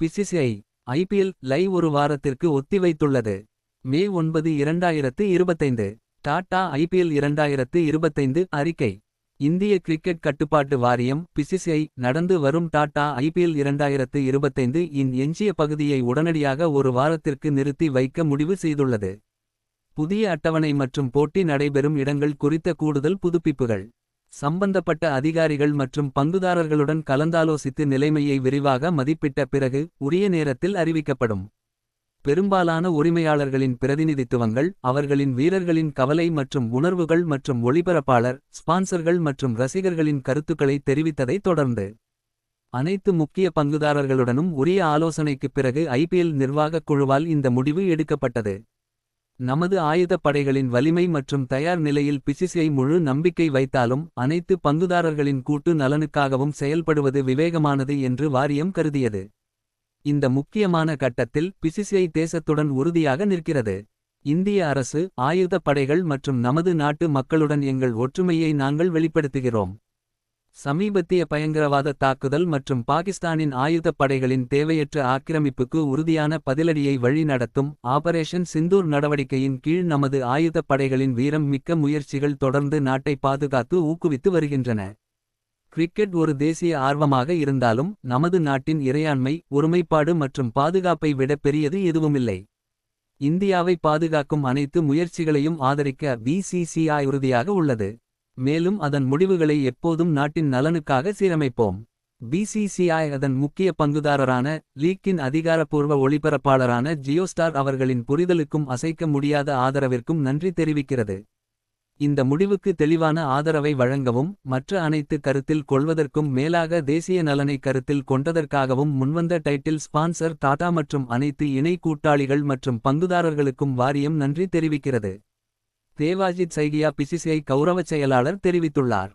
BCCI IPL live ஒரு வாரத்திற்கு ஒத்திவைத்துள்ளது. மே ஒன்பது இரண்டாயிரத்து இருபத்தைந்து. டாடா ஐபிஎல் இரண்டாயிரத்து இருபத்தைந்து அறிக்கை. இந்திய கிரிக்கெட் கட்டுப்பாட்டு வாரியம் பிசிசிஐ நடந்து வரும் டாடா ஐபிஎல் இரண்டாயிரத்து இருபத்தைந்து இன் எஞ்சிய பகுதியை உடனடியாக ஒரு வாரத்திற்கு நிறுத்தி வைக்க முடிவு செய்துள்ளது. புதிய அட்டவணை மற்றும் போட்டி நடைபெறும் இடங்கள் குறித்த கூடுதல் புதுப்பிப்புகள். சம்பந்தப்பட்ட அதிகாரிகள் மற்றும் பங்குதாரர்களுடன் கலந்தாலோசித்து நிலைமையை விரிவாக மதிப்பிட்ட பிறகு உரிய நேரத்தில் அறிவிக்கப்படும். பெரும்பாலான உரிமையாளர்களின் பிரதிநிதித்துவங்கள் அவர்களின் வீரர்களின் கவலை மற்றும் உணர்வுகள் மற்றும் ஒளிபரப்பாளர் ஸ்பான்சர்கள் மற்றும் ரசிகர்களின் கருத்துக்களை தெரிவித்ததைத் தொடர்ந்து. அனைத்து முக்கிய பங்குதாரர்களுடனும் உரிய ஆலோசனைக்குப் பிறகு ஐபிஎல் நிர்வாகக் குழுவால் இந்த முடிவு எடுக்கப்பட்டது. நமது ஆயுதப்படைகளின் வலிமை மற்றும் தயார் நிலையில் பிசிசிஐ முழு நம்பிக்கை வைத்தாலும் அனைத்து பங்குதாரர்களின் கூட்டு நலனுக்காகவும் செயல்படுவது விவேகமானது என்று வாரியம் கருதியது. இந்த முக்கியமான கட்டத்தில் பிசிசிஐ தேசத்துடன் உறுதியாக நிற்கிறது. இந்திய அரசு ஆயுதப் படைகள் மற்றும் நமது நாட்டு மக்களுடன் எங்கள் ஒற்றுமையை நாங்கள் வெளிப்படுத்துகிறோம். சமீபத்திய பயங்கரவாத தாக்குதல் மற்றும் பாகிஸ்தானின் ஆயுதப் படைகளின் தேவையற்ற ஆக்கிரமிப்புக்கு உறுதியான பதிலடியை வழி நடத்தும் ஆபரேஷன் சிந்தூர் நடவடிக்கையின் கீழ் நமது ஆயுதப் படைகளின் வீரம் மிக்க முயற்சிகள் தொடர்ந்து நாட்டை பாதுகாத்து ஊக்குவித்து வருகின்றன. கிரிக்கெட் ஒரு தேசிய ஆர்வமாக இருந்தாலும் நமது நாட்டின் இறையாண்மை ஒருமைப்பாடு மற்றும் பாதுகாப்பை விட பெரியது எதுவுமில்லை. இந்தியாவை பாதுகாக்கும் அனைத்து முயற்சிகளையும் ஆதரிக்க பிசிசிஐ உறுதியாக உள்ளது. மேலும் அதன் முடிவுகளை எப்போதும் நாட்டின் நலனுக்காக சீரமைப்போம். பிசிசிஐ அதன் முக்கிய பங்குதாரரான லீக்கின் அதிகாரப்பூர்வ ஒளிபரப்பாளரான ஜியோஸ்டார் அவர்களின் புரிதலுக்கும் அசைக்க முடியாத ஆதரவிற்கும் நன்றி தெரிவிக்கிறது. இந்த முடிவுக்கு தெளிவான ஆதரவை வழங்கவும் மற்ற அனைத்து கருத்தில் கொள்வதற்கும் மேலாக தேசிய நலனை கருத்தில் கொண்டதற்காகவும் முன்வந்த டைட்டில் ஸ்பான்சர் டாடா மற்றும் அனைத்து இணை கூட்டாளிகள் மற்றும் பங்குதாரர்களுக்கும் வாரியம் நன்றி தெரிவிக்கிறது. தேவாஜித் சைகியா பிசிசிஐ கௌரவச் செயலாளர் தெரிவித்துள்ளார்.